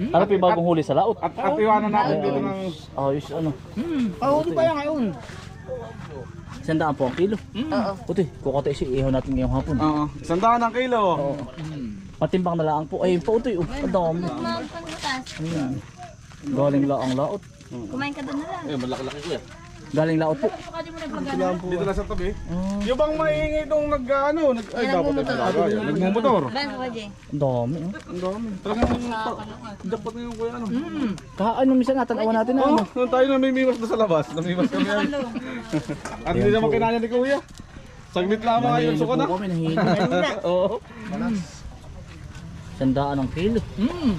Ano pa yung bagong huli sa laot? At, at iwanan natin dito ng... Ayos ano. Oo, di pa yan ngayon. Sandaan po ang kilo. Oo. Puti, kukote si ihaw natin ngayong hapon. Oo, isang daan ng kilo. Oo. Patimbang na lang po. Ayun pa utoy. Oh, ang dami. Galing laang laot. Kumain ka doon na lang. Eh, malaki-laki kuya. Galing laot po. Dito lang sa tabi. Oh, Yung bang maingay itong nag ano, nag, ay dapat ay talaga. Nagmumotor. Ang dami. Oh. Ang dami. Talagang dapat na yung kuya ano. Kaka ano minsan natanawa natin na Oh, ano. nung tayo namimiwas doon sa labas. Namimiwas kami. yan. At hindi naman kinanya ni kuya. Saglit lamang ayun, suko na. po kami nahihilo. Oo. Sandaan ang kilo. Mm.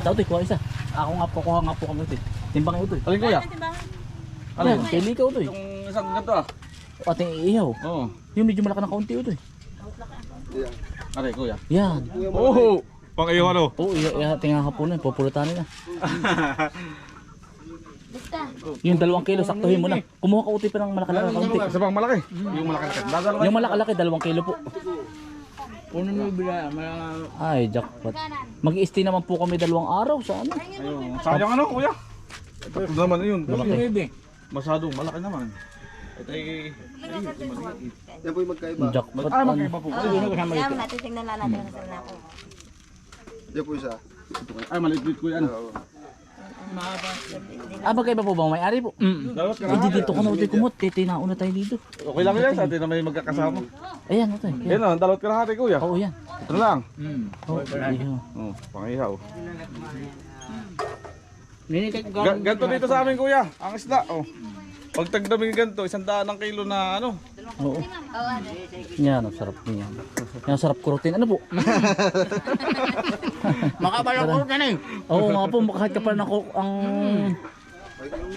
Tao kuha isa. Ako nga po, kuha nga po kami ito. Timbang ito. Alin kuya? Ano? Yan, pili ka ito. Yung isang ganito ah. Ating iihaw. Oo. Yung medyo malaki ng kaunti ito. Aray kuya. Yan. Oo. Pang iyo ano? Oo, iya, iya, tingnan hapunan, pupulutanin na. Basta. Yung dalawang kilo, saktuhin mo na. Kumuha ka uti pa ng malaki-laki ng kaunti. Sa pang malaki. Yung malaki. Dadalawa. Yung malaki-laki, dalawang kilo po. Puno mo bila. Mga... Ay, jackpot. Mag-i-stay naman po kami dalawang araw sa ano. Ayun. Sayang ano kuya? Ito naman yun. Malaki. Masyadong malaki naman. Ito ay... Jackpot. Ah, magkaiba po. Ano kasama Kaya ito? mo natin tingnan lang natin kung saan ako. Yan po isa. Ay, maliit kuya ano. Ah, magkaiba po ba ang may-ari po? Mm. Dalawat ka Eh, di dito ka na uti kumot. Titinao na tayo dito. Okay lang yan sa atin na may magkakasama. Ayan, ito. Yan. Yan o, dalawat ka na hati kuya. Oo, yan. Ito na lang. Mm. Oo, ihaw. Oh, pangihaw. Ko. Ga- ganto dito sa amin kuya, ang isda. Oh. Pag tagdaming ganito, isang daan ng kilo na ano. Oo. Yan, ang sarap niyan. Yan, ang sarap kurutin. Ano po? Makabalak ko na eh. Oo nga po, kahit ka pala nako ang...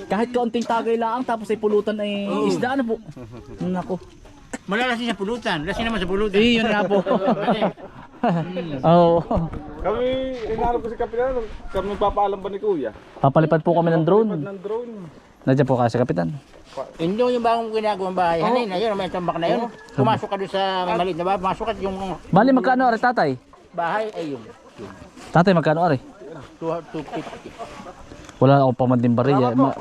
Kahit kaunting tagay lang, tapos ay pulutan ay isda, ano po? Nako. Malalasin sa pulutan. Lasin naman sa pulutan. Eh, yun nga po. Oo. Kami, inaarap ko si Kapitan, kami magpapaalam ba ni kuya? Papalipad po kami ng drone. Pag ng drone. Nandiyan po kasi kapitan. Hindi yung bagong ginagawang bahay. Hanin, ayun, may tambak na yun. Pumasok ka doon sa maliit na bahay. Pumasok ka yung Bali, magkano ari tatay? bahay ay yung Tatay, magkano ari? 250. Wala akong pamanding bariya. Ma,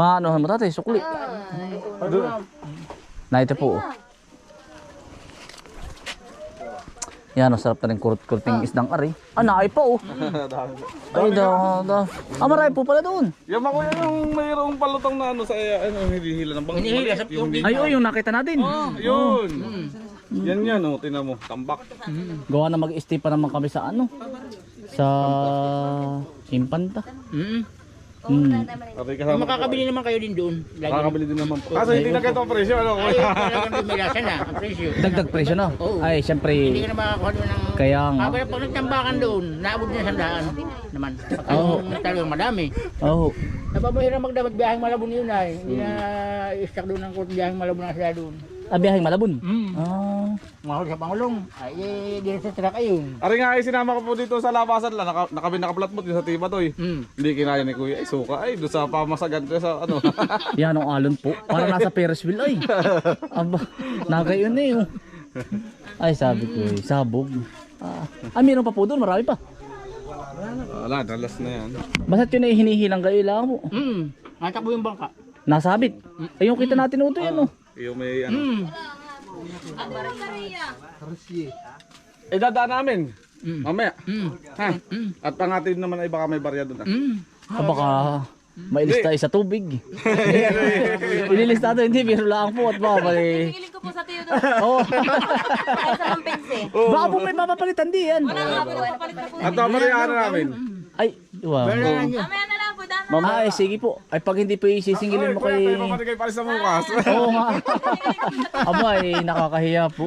maano mo tatay, sukli. Na ito po. oh. Yan, ang sarap na rin kurut-kuruting isdang ari. Ah, naay pa oh. Ay, da, da. Ah, marami po pala doon. Yung mga kuya yung mayroong palutong na ano sa ano, hinihila ng bangin. Hinihila sa- yung- Ay, oh, yung nakita natin. Yun. Yan yan, oh, tinan mo, tambak. Gawa na mag-stay pa naman kami sa ano? Sa Impanta. Mm. Hmm. Aray Kung kasama. makakabili naman kayo din doon. Lagi. Makakabili din naman po. Kaso hindi na ganito ang presyo, ano Ay, kuya? talagang dumilasa na ang presyo. Dagdag presyo na. Oo. Ay, Hindi syempre, ka na makakakuha doon ng... kaya nga. Kaya pag nagtambakan doon, naabot na sandaan naman. Pagka Oo. yung talagang madami. Oh, Napapahirap magdapat biyaheng malabon yun ay. Hindi na i-stack doon ng kurt biyaheng malabon na sila doon. Ah, biyaheng Malabon. Mm. Ah, Mahal sa Pangulong. Ay, eh, di na sa truck ayun. Ari nga ay sinama ko po dito sa labasan lang, naka, nakabi nakaplatmot yung sa tiba to eh. Mm. Hindi kinaya ni kuya, ay suka ay, doon sa pamasagan ko sa ano. yan ang alon po. Para nasa Ferris wheel ay. Aba, nagayon na yun. Ay, sabi ko eh, sabog. Ah, ah, meron pa po doon, marami pa. Wala, dalas na yan. Basta't yun ay hinihilang kayo lang po. Mm. Natakbo yung bangka. Nasabit. Ay, yung kita natin uto yan, oh. Yung may ano. Mm. Eh dadaan namin. Mm. Mamaya. Mm. Ha? At ang atin naman ay baka may barya doon. ah. Mm. Ah, baka mailista tayo sa tubig. Ililista tayo, hindi, biro lang po at baka mali. Ko po sa tiyo doon. Oo. Kahit sa mampense. Baka po may mapapalitan di yan. Wala nga po nagpapalit na po. At mamarihan na namin. Ay, wow. Mamaya na po, dama. Ay, sige po. Ay, pag hindi po isisingilin mo Kuya, kay... tayo mamarigay pa rin sa bukas. Oo nga. Aba, eh, nakakahiya po.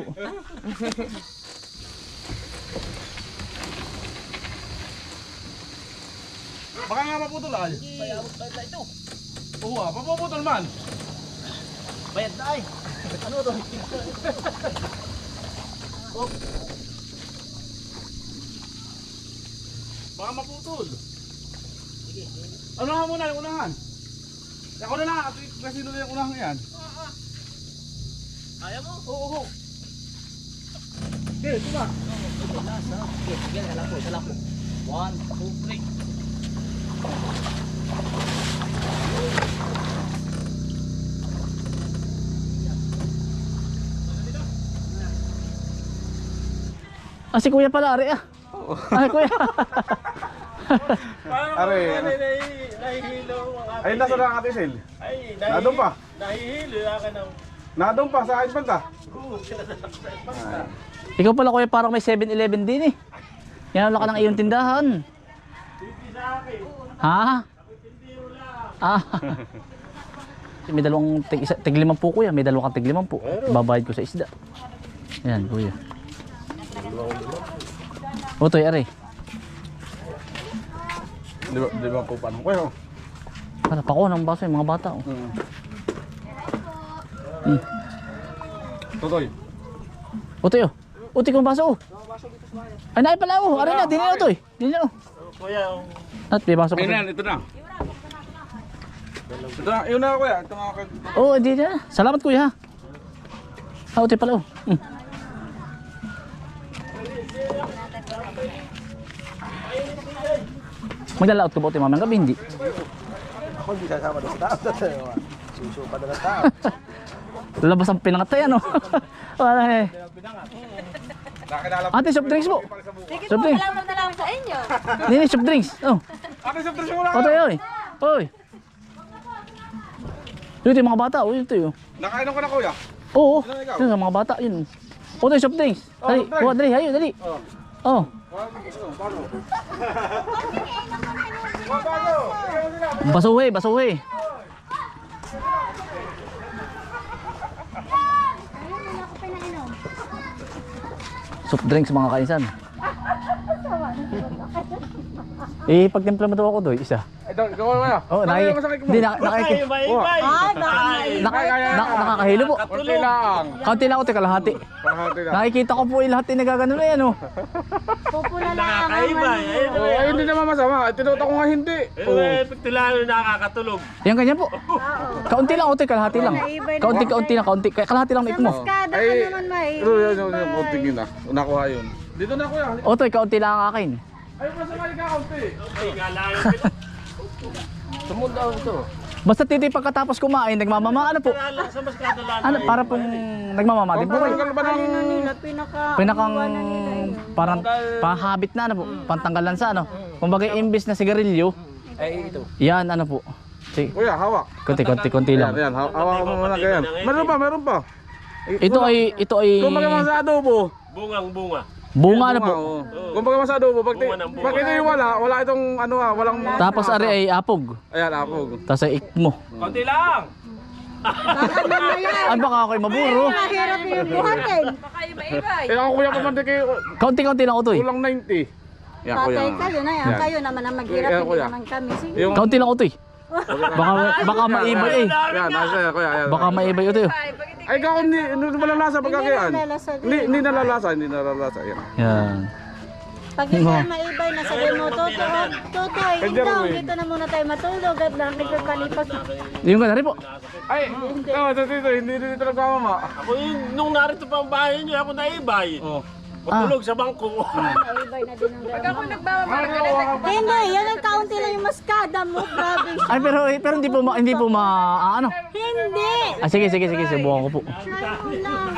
Baka nga maputol ay. Oo ah, mapuputol man. Bayad na ay. Ano to? Baka maputol. Unahan muna, yung unahan. Ako na lang, at kasi doon yung unahan yan. Kaya mo? Oo, oo. Okay, ito ba? Sige, sige, alam po, alam po. One, two, three. Ah, si kuya pala, ari ah. Ay, kuya. Are, ano? Ay, nasa na ate Sel? Nadong pa? Nahihilo ka na. Nadong pa, sa akin banda? Ikaw pala kuya, parang may 7-Eleven din eh. Yan wala ka ng iyong tindahan. Ha? Ah. may dalawang tig, isa, tig limang po kuya, may dalawang tig limang po. Babayad ko sa isda. Yan kuya. Otoy, are. Di ba, di ba po paano? Kuya, oh. Para pako ng baso yung mga bata. Oh. Hmm. Totoy. Otoy, oh. Uti kong baso, oh. Ay, naay pala, oh. Aray na, di na, Otoy. Di na, oh. Kuya, um, At may baso pa. Ayun ito na. Ito na, yun na kuya. Ito nga. Oo, oh, di na. Salamat kuya. Ah, uti pala oh. Hmm. Magdalaot ko ba uti mamayang gabi? Hindi. Ako hindi kasama doon sa tao. Susuka na lang tao. Lalabas ang pinangatay ano. Wala eh. Ate, soft drinks po. Sige Soft po, drinks. salamat na lang sa inyo. Nini, soft drinks. Oh. Ate, sa presyo mo lang. Otoy, oy. Oy. Yun yung mga bata. Oh, yun ito yun. Nakainom ka na kuya? Oo. Yun sa mga bata. Yun. Otoy, soft drinks. Oh, Dali. soft drinks. Kuha, dali. Hayo, dali. Oh. Oh. Basuhe, basuhe. Soft drinks mga kaisan. eh, pagtimpla mo daw ako doy, isa. Ito, ikaw kuya. Oh, naki, Nakainom ka sa kiko mo. hindi, na, nakiki, ibay-ibay. nak, nak, nakakahilo po. Kunti lang. Kaunti lang ako, teka lahati. Na. Nakikita ko po yung lahat yung nagagano na yan, oh. Nakakaibay. Ayun, Oh, ay, hindi naman masama. Tinuto ko nga hindi. Eh, pagtilalo nakakatulog. Yan ganyan po. Kaunti lang, otoy, kalahati lang. Kaunti, kaunti lang, kaunti. Kaya kalahati lang na mo. Kada Ay, ka naman may. Ito, yun, yun, yun, konting yun ah. Nakuha yun. Dito na kuya. Otoy, kaunti lang ang akin. Ay, masama ka kaunti. Ay, ngalayo kita. Sumundaw ito. Basta titi pagkatapos kumain, nagmamama, ano po? Sa. Ano, para pong nagmamama din po kayo. Ng... Nila, pinaka... Pinakang parang pahabit na ano po, pantanggalan sa ano. Kumbaga imbis na sigarilyo, Ay, ito. yan ano po. Sige, Kuya, hawak. konti konti konti Yan, lang. yan. haw- Hawak mo muna ganyan. Meron pa, meron pa. Ito ay ito ay Kung baga sa adobo. Bungang bunga. Bunga ano po. Oo. Kung baga sa adobo, pag, Bunga ng bunga. pag ito yung wala, wala itong ano ah, walang... Tapos ari ay apog. Ayan, apog. Tapos ay ikmo. Konti lang. Ay baka ako'y maburo. Mahirap yung buhatin. Baka iba-ibay. Eh ako kuya pamante kayo, Kaunti-kaunti lang utoy. kulang 90. Yan kuya. Patay kayo na yan. Yan. Kayo naman ang maghirap. Yan, Hindi kuya. naman kami. Sige. Yung... Kaunti lang utoy. Baka baka maibay eh. Yan, nasa yan, kuya. Yan. Baka maibay utoy. Ay, ikaw hindi, hindi nalalasa pagkakayaan. Hindi nalalasa. Hindi, hindi nalalasa, hindi nalalasa. Yan. Yan. Pag hindi ka maibay na sabi mo, Toto, Toto, ay Kaya ikaw, Jerwin. dito na muna tayo matulog at lang nagkakalipas. Yung ganun rin po. Ay, ito, ito, ito, hindi dito nagkamama. Ako yung, nung narito pa ang bahay niyo, ako naibay. Oh. Matulog sa bangko. Na Pag ako dalawa. nagmamahal Hindi, yan ang kaunti lang yung maskada mo. Grabe. Ay pero pero hindi po ma, hindi po ma ah, ano. Hindi. Ah, sige sige sige subukan ko po. Ayaw lang.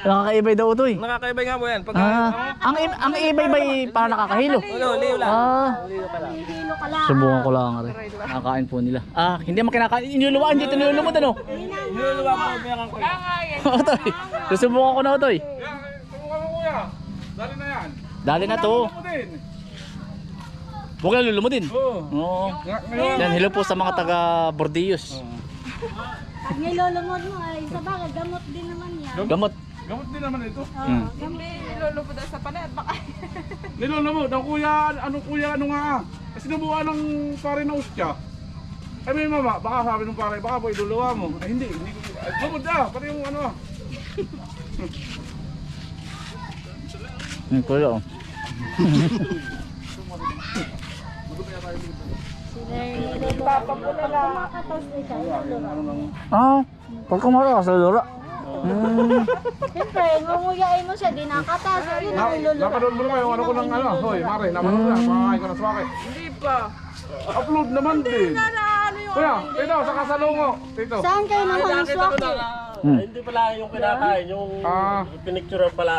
Nakakaibay daw utoy. Nakakaibay nga mo yan. Pag Ah, ang i- ang ibay bay para nakakahilo. Ano, liw lang. Ah, Hilo ka lang. subukan ko lang rin. Nakakain po nila. Ah, hindi mo kinakain. Inululuan, hindi ito nilulumot ano. Niluluwa ko ang ko. Otoy. Susubukan ko na utoy. Mo kuya. Dali na yan. Dali na to. Huwag na lulumot din. Oo. Oo. Yan, hello po sa mga taga Bordillos. Pag nilolomod mo ay sa bagay, gamot din naman yan. Gamot. Gamot din naman ito. Mm. Hindi, nilulupo daw sa panay at baka Nilolomod, ang kuya, ano kuya, ano nga ah. Kasi sinubukan ng pare na ustya. Ay may mama, baka sabi ng pare, baka po iduluwa mo. Ay hindi, hindi ko. Ay, gamot ah, pati yung ano ah. Hmm, kuya. oh. Ah, pag kumara sa lura. Siyempre, ngunguyain mo siya, di nakatas. Yun Na, ang napanood mo naman yung ano ko ng ano, hoy, Mare, napanood mo na, pakakain ko ng swake. Hindi pa. Upload naman din. Na ano yung Kuya, dito, sa kasalungo, dito. Saan kayo naman ang Nakita ah, hindi pala yung kinakain, yung Ah. pinicture pala.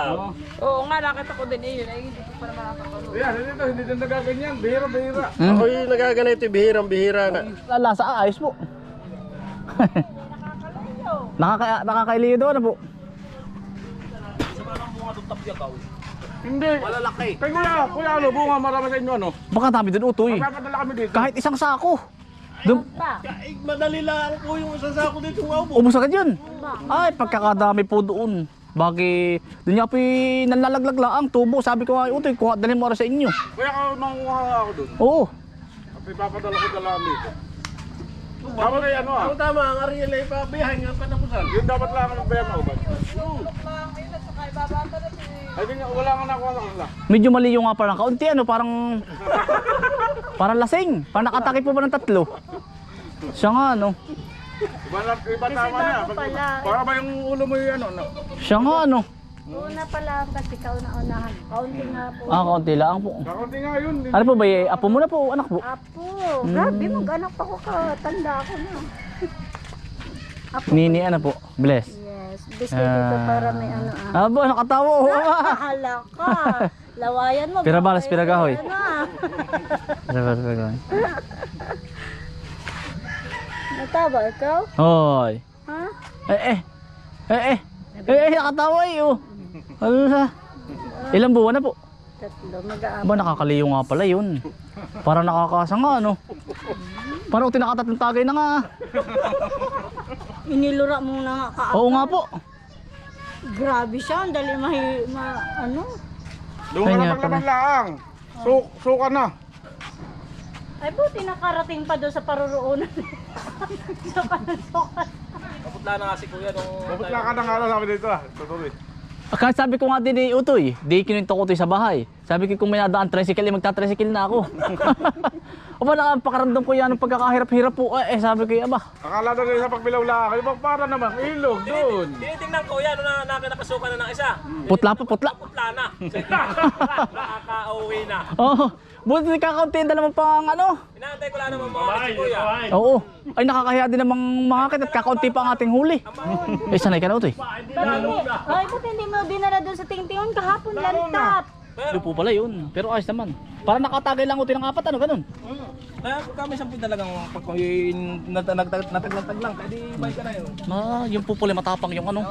Oo nga, nakita ko din eh yun. Ay, hindi ko pa naman nakapanood. Yan, dito, hindi din nagaganyan, bihira, bihira. Ako yung nagaganito, bihirang bihira na. Lasa ayos po. Nakaka nakakailiyo daw na po. Hindi. Malalaki. Kay kuya, kuya ano, bunga marami sa inyo ano. Baka dami doon utoy. Magpapadala kami dito. Kahit isang sako. Doon, Eh, madali lang po yung isa sa ako dito ng ubos agad yun. Ay, pagkakadami po doon. Bagi, doon niya po yung nalalaglag lang ang tubo. Sabi ko nga, utoy, kuha, dalhin mo ara sa inyo. Kuya, ako manguha ako doon. Oo. At ipapadala ko dala kami dito. Dapat ay ano ah. Tama, ang Ariel ay pabiyahin ang katapusan. Yun dapat lang ang bayan na ubad. Ayun, at saka ibabata na si... Ay, wala nga nakuha sa kanila. Medyo mali yung nga parang kaunti ano, parang parang lasing. Parang nakataki po ba ng tatlo? Siya nga ano. Iba, na, iba tama na. bago pala. Para ba yung ulo mo yung ano? No? Siya nga ano. Una pala kasi kauna-unahan. Kaunti nga po. Ah, kaunti lang po. Kakunti nga yun. Ano po ba eh? Apo mo na po, anak po. Apo, grabe mag-anak pa ko ka. Tanda ako na. Apo. Nini ano po? Bless. Yes, biscuit ito para may ano ah. Abo, nakatawa. oh. Bahala ka. Lawayan mo. Pira balas, pira gahoy. ano ah. Sabar, sabar. Nataba ikaw? Hoy. Ha? Eh eh. Eh eh. Eh eh, nakatawa eh oh. Ano sa? Ilang buwan na po? Tatlo, mag-aap. Aba, nakakaliyo nga pala yun. Para nakakasa nga ano. Parang tinakatatlong tagay na nga. Inilura mo na nga ka. Oo nga po. Grabe siya, ang dali mahi, ma, ano. Doon ka Kanya na pala. paglaban laang. Suka na. Ay buti nakarating pa doon sa paruroonan. sa panasukan. Dapat lang ka na nga lang sabi dito ah. Tutuloy. Kahit sabi ko nga din ni Utoy, di kinuwento ko Utoy sa bahay. Sabi ko kung may nadaan tricycle, eh, magta-tricycle na ako. o ba nakapakaramdam ko yan ng pagkakahirap-hirap po. Eh, eh, sabi ko, aba, Akala na rin sa pagbilaw lang. Ay, bang para naman. Ilog doon. Tinitingnan ko yan, na nakinakasukan na ng isa. putla pa, putla. Putla na. Nakaka-uwi na. Oo. buti di kakaunti ang dalawang pang ano. Inaantay ko lang naman mga si kuya. Oo. Ay, nakakahiya din namang makakit at kakaunti pa ang ating huli. Eh, sanay ka na Utoy. Ay buti hindi mo dinala doon sa tingtingon kahapon lantap. Pero po pala yun. Pero ayos naman. Para nakatagay lang Utoy ng apat, ano, ganun. Kaya kami sampu talagang pag nataglatag lang, pwede bay ka na yun. Ah, yung po pala matapang yung ano.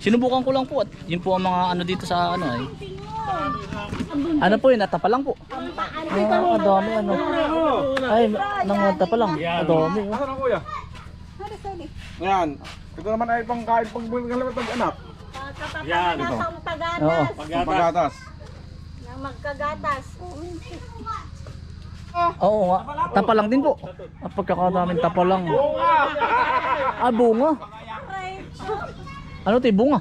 Sinubukan ko lang po at yun po ang mga ano dito sa ano ay. Ano po yun, natapa lang po. Ah, ang dami ano. Ay, nangata pa lang. Ang dami. oh. Nasaan ang kuya? Yan. Ito naman ay pangkain pag galawat ng anak. Yan. Sa Oo. pagatas. Pagatas. Ng magkagatas. Oo nga. Tapa lang din po. Ah, pagkakadaming tapa lang. Ah, bunga. Ano 'to, bunga?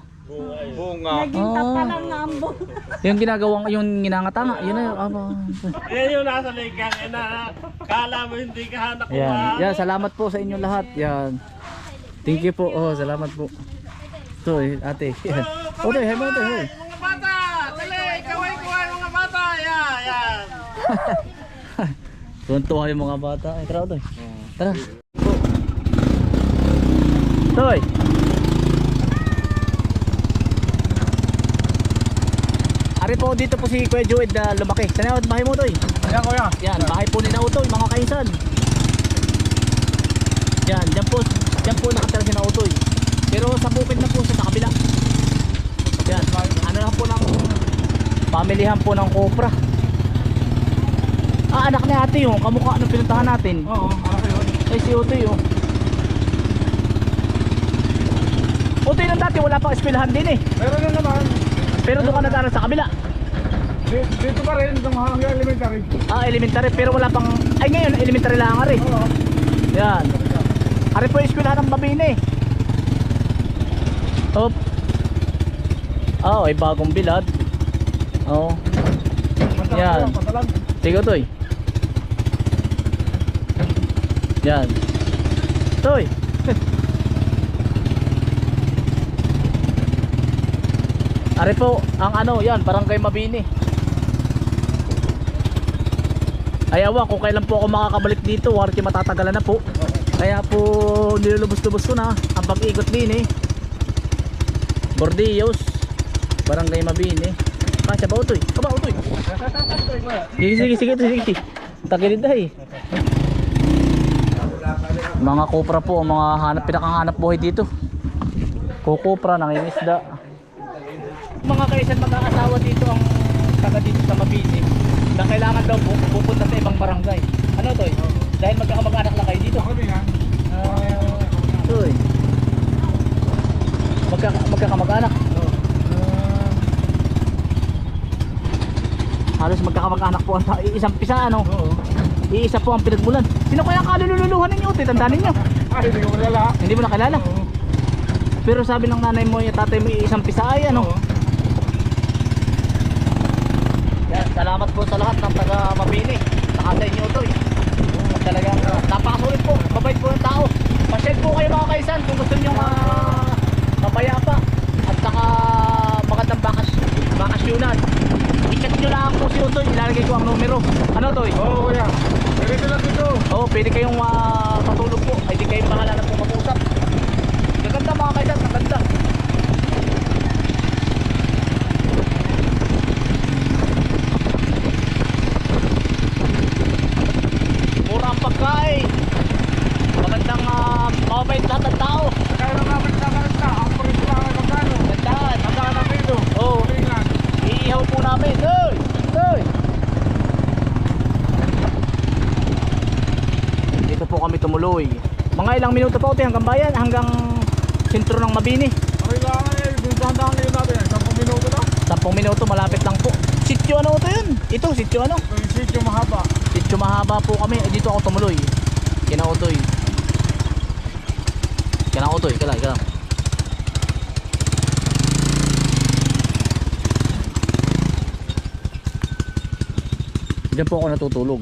Bunga. Naging tapa lang nga ang buong. Yung ginagawang yung ginangatanga, yun na yun. Aba. Yan yung nasa ligang na kala mo hindi ka hanak Yan. Yan, salamat po sa inyo lahat. Yan. Thank you po. Oh, salamat po. Ito eh, ate. Yan. Otoy, hay mo ito, hay. Mga bata! Dali! Kaway kuha mga bata! Yan! Yan! Tuntua yung mga bata. Ay, tara, Toy. Tara. Toy. Ari po dito po si Kuya Joed na lumaki. Saan yung bahay mo, Toy? Ayan kuya. Yan, bahay po ni Nautoy, mga kaisan. Yan, dyan po, dyan po nakatira si Nautoy. Pero sa bukid na po siya sa kabila. Yan, ano lang po ng pamilihan po ng kopra. Ah, anak ni ate yung kamukha nung pinuntahan natin. Oo, anak yun. Ay, si Utoy oh. Utoy nang dati wala pang eskwelahan din eh. Meron na naman. Pero doon ka nag sa kabila. Di- Dito pa rin, sa mga hanggang elementary. Ah, elementary pero wala pang ay ngayon elementary lang ari. Yan. Ari po yung eskwelahan ng Mabini. Hop. Oh, ay bagong bilad. Oh. Yan. Sige, Toy. Yan. Toy. Ari po, ang ano, yan, barangay Mabini. Ayawa, kung kailan po ako makakabalik dito, warki matatagalan na po. Kaya po, nilulubos-lubos ko na ang pag-ikot din eh. Bordillos, barangay Mabini. Kasya ba utoy? Kaba utoy? Sige, sige, sige, sige, sige. Tagilid na eh. Mga kopra po, mga hanap, pinakahanap buhay dito. Kukupra, nangingisda. Mga kaisan mag-aasawa dito ang taga dito sa Mabini na kailangan daw po pupunta sa ibang barangay. Ano to? Dahil magkakamag-anak lang kayo dito. Ah, ito eh. Magka, magkakamag-anak. Halos magkakamag-anak po ang ta- isang pisa ano. Iisa po ang pinagmulan. Sino kaya ang kalululuhan ninyo? Utoy, tandaan ninyo. Ay, hindi ko malala. Hindi mo nakilala. Pero sabi ng nanay mo, yung tatay mo isang pisa ay ano. Yan, salamat po sa lahat ng taga Mabini. Saka sa inyo to. At talagang uh, napakasulit po. Mabait po ng tao. Pasyal po kayo mga kaisan kung gusto nyo uh, mapayapa. At saka magandang bakas, bakasyonan. I-chat nyo lang po si Utoy. Ilalagay ko ang numero. Ano Toy? Oo, kuya. Ganito lang dito. Oo, pwede kayong uh, patulog po. Ay di kayo pangalan po mag-usap. Gaganda mga kaisan, maganda. Mura ang pagkain. Magandang uh, mabait lahat ng tao. Kaya lang namin sa karanta. Ang parit lang ay magkano. Gandaan. Magkano na dito. Oo, Tingnan. Iihaw po namin. Doy! Doy! Dito po kami tumuloy. Mga ilang minuto pa uti hanggang bayan, hanggang sentro ng Mabini. Okay lang eh. Dahan-dahan kayo natin. 10 minuto na. 10 minuto, malapit lang po. Sityo ano ito yun? Ito, sityo ano? Ito yung sityo mahaba. Sityo mahaba po kami. Eh, dito ako tumuloy. Kinautoy. Kinautoy, kalay, kalay. Diyan po ako natutulog.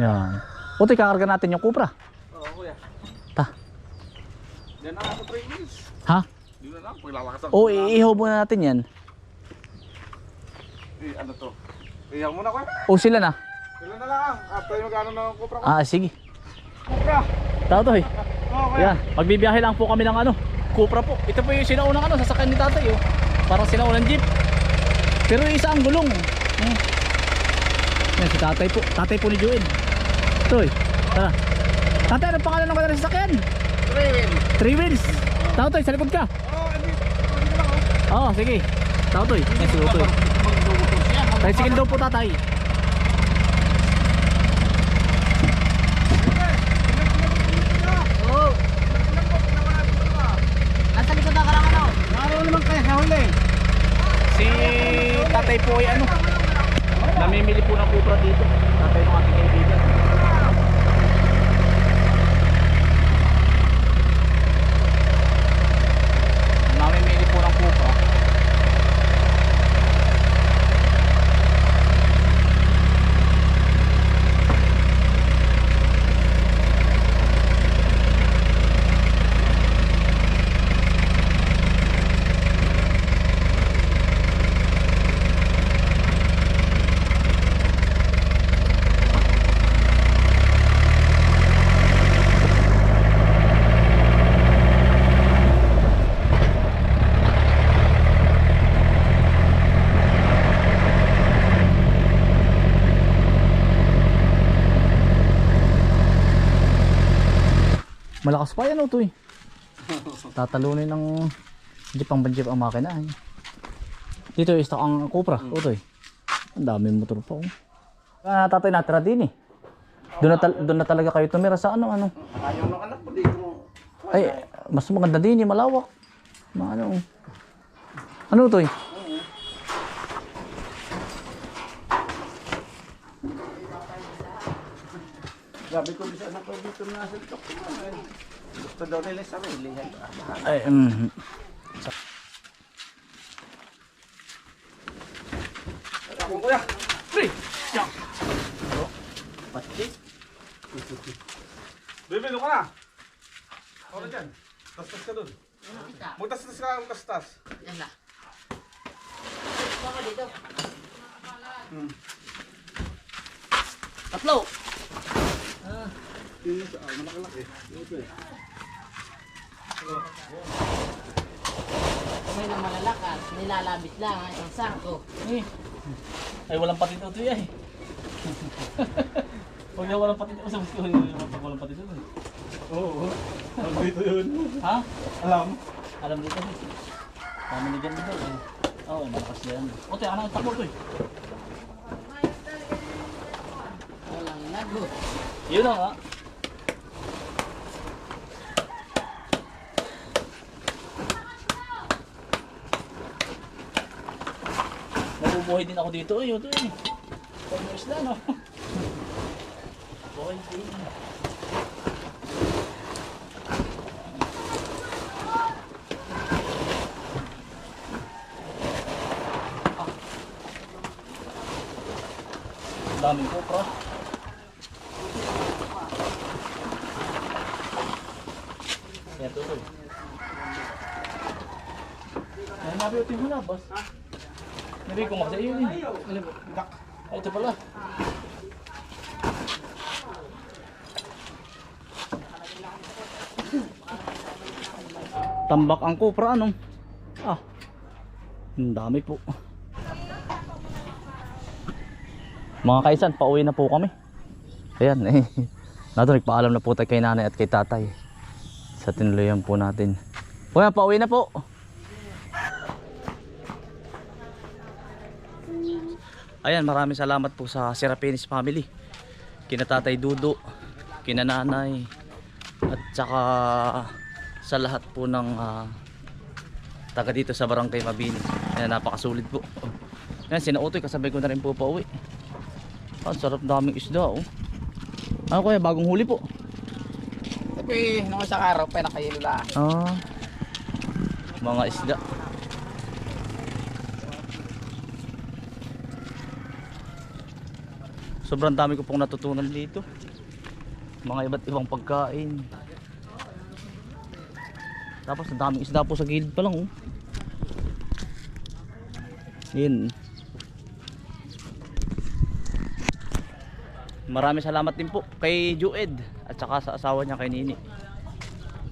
Yan. Utoy, kakarga natin yung Cupra. Oo, kuya. Ta. Yan na ako 3 minutes. Ha? Di na lang. Paglalakas ako. Oo, iihaw muna natin yan. Eh, ano to? Iyaw muna kuya. O sila na. Sila na lang. After yung magkano ng kupra ko. Ah, sige. Kupra. Tao to eh. Oo, kuya. Yan, magbibiyahe lang po kami ng ano, Cupra po. Ito po yung sinaunang ano, sasakyan ni tatay oh. Parang sinaunang jeep. Pero isa ang gulong. Hmm. Yan si tatay po. Tatay po ni Joel. Ito eh. Tara. Tatay, anong pangalan ng kanilang sasakyan? Three win. Three wheels. Tao to, sa likod ka. Oo. Oo, sige. Tao to eh. Yan si Utoy. Tricycle daw po tatay. Nasa likod na karang ano? Ano naman kaya sa huli? Si tatay po ay ano, namimili po ng Cupra dito. Tatay ng ating kaibigan. Namimili po ng Cupra. Malakas pa yan Utoy. Tatalunin ng jeep ang jeep ang makina. eh. Dito is ang Cupra, Utoy. Ang daming motor pa oh. Ah, tatay natira din eh. Doon na, tal- doon na talaga kayo tumira sa ano ano. Ayaw ng anak ko dito. Ay, mas maganda din eh, malawak. Ma- Ano, ano to eh? Sabi ko sa anak ko dito na sa tok. Gusto daw nila sa sarili. Ay, mm, Ako kuya. Pre! Siya! Bibilo ka na. Ano dyan? Tas-tas ka dun. Magtas-tas ka, magtas-tas. Yan na. Baka dito. Tatlo! Yun sa, ah, malaki-laki. May na malalakas, nilalabit lang ang isang sako. Eh. Ay, walang patito ito eh. Huwag na walang patito. Sabi ko, pag walang patito. eh. Oo. Ano dito yun? Ha? Alam. Alam dito eh. Kami ni Jan dito eh. Oo, malakas yan. O, tayo, anong takbo ito eh. Walang lagot. Yun na nga. Mabubuhay din ako dito eh. Ito eh. Pag may isla no. Buhay din. Ah. Daming kopra. Yan, tutoy. Yan, nabi yung tingin na, boss. Ha? Nabi ko maksa yun eh. Ano ba? Ay, ito pala. Tambak ang kupra, ano? Ah. Ang dami po. Mga kaisan, pauwi na po kami. Ayan eh. Nato, nagpaalam na po tayo kay nanay at kay tatay. Sa tinuloyan po natin. Kuya, pauwi na po. Ayan, maraming salamat po sa Serapinis family. Kina Tatay Dudo, kina Nanay, at saka sa lahat po ng ah, taga dito sa Barangay Mabini. Ayan, napakasulit po. Ayan, sinautoy, kasabay ko na rin po pa uwi. Ang sarap daming isda oh. Ano kuya, bagong huli po? Tapi, nung isang araw, pa nakahilo lang. Ah. Mga isda. Sobrang dami ko pong natutunan dito. Mga iba't ibang pagkain. Tapos ang daming isda po sa gilid pa lang oh. Yun. Maraming salamat din po kay Jued at saka sa asawa niya kay Nini.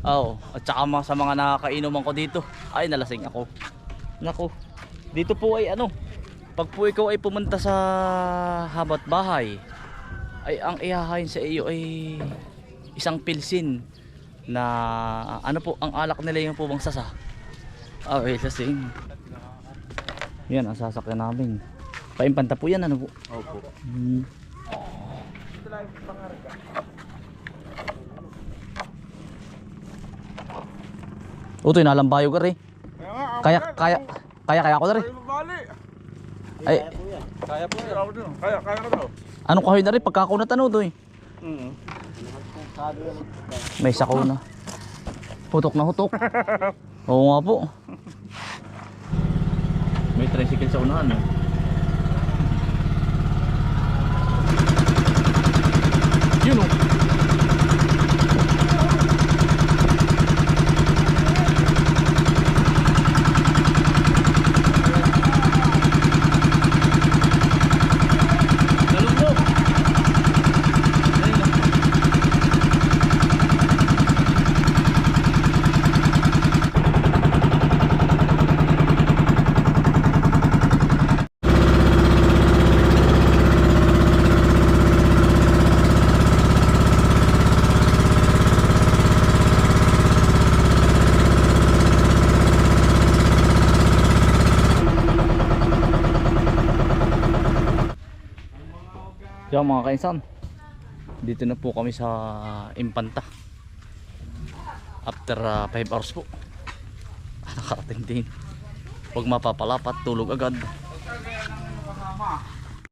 Oo, at saka mga sa mga nakakainuman ko dito. Ay, nalasing ako. Nako. Dito po ay ano, pag po ikaw ay pumunta sa habat bahay, ay ang ihahain sa iyo ay isang pilsin na ano po, ang alak nila yung po bang sasa. Ah, ay, lasing. Yan, ang sasakyan namin. Paimpanta po yan, ano po? Opo. Hmm. Utoy, nalambayo ka rin. Kaya Kaya, kaya, kaya, kaya ako na rin. Ay, Kaya po yan. Kaya, kaya ka daw. anong kahoy na rin pagka ako natano doy? Mm. May sakaw na. Hutok na hutok. Oo nga po. May tricycle sa unahan eh. Yun oh. Nalungkot. Ayun, oh. Yan mga kainsan. Dito na po kami sa Impanta. After 5 hours po. Nakarating din. Huwag mapapalapat, tulog agad.